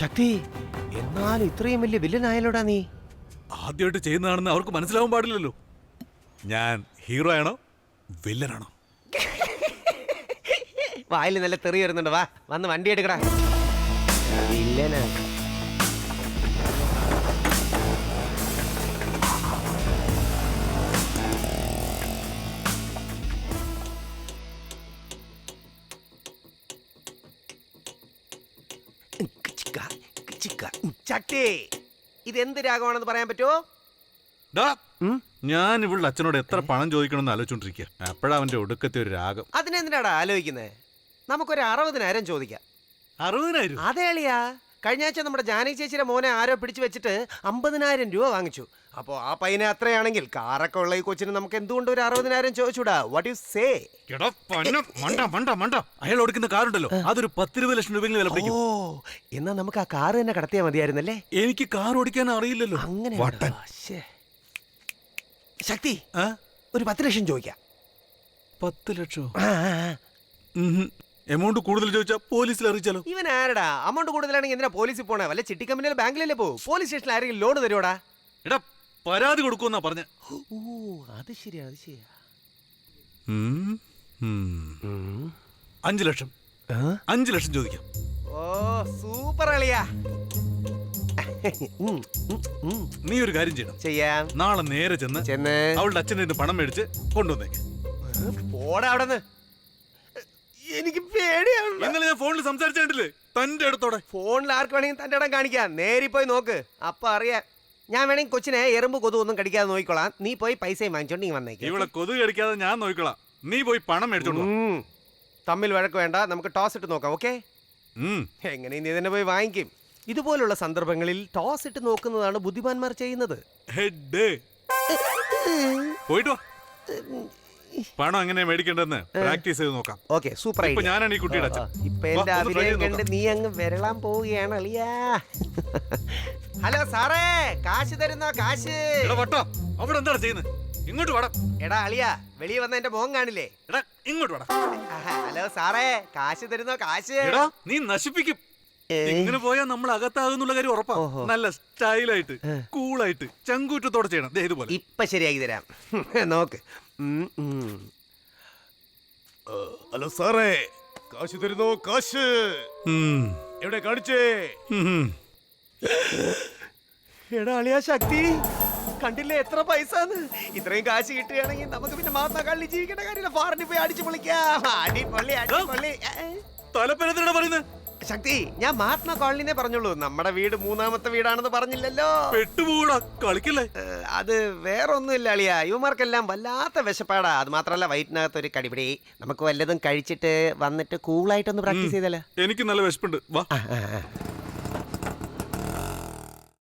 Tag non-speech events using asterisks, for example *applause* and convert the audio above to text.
ശക്തി എന്നാലും ഇത്രയും വലിയ വില്ലനായാലോടാ നീ? ആദ്യമായിട്ട് ചെയ്യുന്നതാണെന്ന് അവർക്ക് മനസ്സിലാവാൻ പാടില്ലല്ലോ. ഞാൻ ഹീറോ ആണോ വില്ലനാണോ? വായിൽ നല്ല തെറി വരുന്നുണ്ട്. വാ വന്ന് വണ്ടി എടുക്കടാ വില്ലനാ. കിച്ചിക്ക. ശക്തി ഇത് എന്ത് രാഗമാണെന്ന് പറയാൻ പറ്റുമോ? ഡാ? ഞാൻ ഇവിടെ അച്ഛനോട് എത്ര പണം ചോദിക്കണമെന്ന് ആലോചിച്ചോണ്ടിരിക്കുക അപ്പോഴാ അവന്റെ ഒടുക്കത്തെ ഒരു രാഗം. അതിനെന്തിനാടാ ആലോചിക്കുന്നത് നമുക്കൊരു അറുപതിനായിരം ചോദിക്കാം. അറുപതിനായിരം? അതെ അളിയാ കഴിഞ്ഞ ആഴ്ച നമ്മുടെ ജാനകി ചേച്ചിയുടെ മോനെ ആരോ പിടിച്ചു വെച്ചിട്ട് അമ്പതിനായിരം രൂപ വാങ്ങിച്ചു. അപ്പോൾ ആ പയ്യനെ അത്രയാണെങ്കിൽ കാറൊക്കെ ഉള്ള ഈ കൊച്ചിന് നമുക്ക് എന്തുകൊണ്ട് ഒരു അറുപതിനായിരം ചോദിച്ചൂടാ? വാട്ട് യു സേ എടാ, പന്ന, മണ്ട മണ്ട മണ്ട. അയാൾ ഓടിക്കുന്ന കാറുണ്ടല്ലോ. അതൊരു പത്തിരുപത് ലക്ഷം രൂപയെങ്കിലും വില ഓ പിടിക്കും എന്നാ നമുക്ക് ആ കാറ് തന്നെ കടത്തിയാ മതിയായിരുന്നല്ലേ? എനിക്ക് കാർ ഓടിക്കാൻ അറിയില്ലല്ലോ. അങ്ങനെ വട്ടൻ. ശക്തി ആ? ഒരു പത്ത് ലക്ഷം ചോദിക്കാം. പത്ത് ലക്ഷം? ആ, ആ, ആ. എമൗണ്ട് കൂടുതൽ ചോദിച്ചാൽ പോലീസിൽ അറിയിച്ചാലോ? ഇവൻ ആരടാ? അമൗണ്ട് കൂടുതലാണെങ്കിൽ എന്തിനാ പോലീസിൽ പോണേ? വല്ല ചിട്ടി കമ്പനിയിലെ ബാങ്കിലല്ലേ പോ പോലീസ് സ്റ്റേഷനിൽ ആരെങ്കിലും ലോൺ തരുവാടാ? എടാ പരാതി കൊടുക്കുമെന്നാ പറഞ്ഞ. ഓ അത് ശരിയാ അത് ശരിയാ. അഞ്ചു ലക്ഷം? അഞ്ചു ലക്ഷം ചോദിക്കാം. ഓ സൂപ്പർ അളിയാ. നീ ഒരു കാര്യം ചെയ്യണം. ചെയ്യാം. നാളെ നേരെ ചെന്ന് ചെന്ന്. അവളുടെ അച്ഛന്റെ പണം മേടിച്ച് കൊണ്ടുവന്നേക്ക്. പോടാ അവിടെ എനിക്ക് പേടിയാണ് ഇന്നലെ ഞാൻ ഫോണിൽ സംസാരിച്ചിട്ടില്ലേ? തന്റെ അടുത്തോടെ. ഫോണിൽ ആർക്ക് വേണമെങ്കിൽ തന്റെ ഇടം കാണിക്കാം. നേരി പോയി നോക്ക്. അപ്പൊ അറിയാം. ഞാൻ വേണമെങ്കിൽ കൊച്ചിനെ എറുമ്പ് കൊതു ഒന്നും കടിക്കാതെ നോക്കിക്കോളാം. നീ പോയി പൈസയും വാങ്ങിച്ചോണ്ട് നീ വന്നേക്ക്. ഇവിടെ കൊതു കടിക്കാതെ ഞാൻ നോക്കിക്കോളാം. നീ പോയി പണം മേടിച്ചോളൂ തമ്മിൽ വഴക്ക് വേണ്ട. നമുക്ക് ടോസ് ഇട്ട് നോക്കാം ഓക്കെ? എങ്ങനെ നീ തന്നെ പോയി വാങ്ങിക്കും? ഇതുപോലുള്ള സന്ദർഭങ്ങളിൽ ടോസ് ഇട്ട് നോക്കുന്നതാണ് ബുദ്ധിമാന്മാർ ചെയ്യുന്നത്. ഹെഡ്. പോയിട്ട് പണം എങ്ങനെ മേടിക്കേണ്ടതെന്ന് പ്രാക്ടീസ് ചെയ്ത് നോക്കാം. ഓക്കെ സൂപ്പർ ഇപ്പൊ ഞാനാണ് ഈ കുട്ടിയുടെ അച്ഛൻ. ഇപ്പൊ വാ, എന്റെ ഒന്ന് try അഭിനയം ചെയ്ത് കണ്ട് നീ അങ്ങ് വിരളാൻ പോവുകയാണ് അളിയാ. ഹലോ സാറേ കാശ് തരുന്നോ കാശ്? എടാ വട്ടോ. അവിടെ എന്താ ചെയ്യുന്നത്? ഇങ്ങോട്ട് വാടാ. എടാ അളിയാ വെളിയിൽ വന്ന എന്റെ മോൻ കാണില്ലേ? എടാ ഇങ്ങോട്ട് വാടാ. ആഹാ, ഹലോ സാറേ കാശ് തരുന്നോ കാശ്? എടാ നീ നശിപ്പിക്കും. ഇങ്ങനെ പോയാൽ നമ്മൾ അകത്താകുന്നുള്ള കാര്യം ഉറപ്പാ. നല്ല സ്റ്റൈലായിട്ട് കൂളായിട്ട് ചങ്കൂറ്റത്തോടെ ചെയ്യണം. ദേ ഇതുപോലെ. ഇപ്പൊ ശരിയാക്കി തരാം. *laughs* നോക്ക്. ഹലോ സാറേ. കാശ് തരുന്നു? കാശ്. ഉം. എവിടെ കാണിച്ചേ? എടാ അളിയാ ശക്തി കണ്ടില്ലേ എത്ര പൈസ ഇത്രയും കാശ് കിട്ടുകയാണെങ്കിൽ നമുക്ക് പിന്നെ മാത്രം കള്ളി ജീവിക്കേണ്ട കാര്യമില്ല. ഫാറിന് പോയി അടിച്ചു പൊളിക്കാം. അടിപൊളി അടിപൊളി. തലപ്പനത്തിനാണ് പറയുന്നത് ശക്തി ഞാൻ മഹാത്മാ കോളനിനെ പറഞ്ഞുള്ളൂ. നമ്മുടെ വീട് മൂന്നാമത്തെ വീടാണെന്ന് പറഞ്ഞില്ലല്ലോ. കളിക്കില്ലേ? കളിക്കല്ലേ അത് വേറൊന്നുമില്ല അളിയ. ഇവമാർക്കെല്ലാം വല്ലാത്ത വിശപ്പാടാ. അത് മാത്രമല്ല വയറ്റിനകത്ത് ഒരു കടിപിടി. നമുക്ക് വല്ലതും കഴിച്ചിട്ട് വന്നിട്ട് കൂളായിട്ടൊന്ന് പ്രാക്ടീസ് ചെയ്തല്ലേ? എനിക്ക് നല്ല വിശപ്പുണ്ട്. വാ.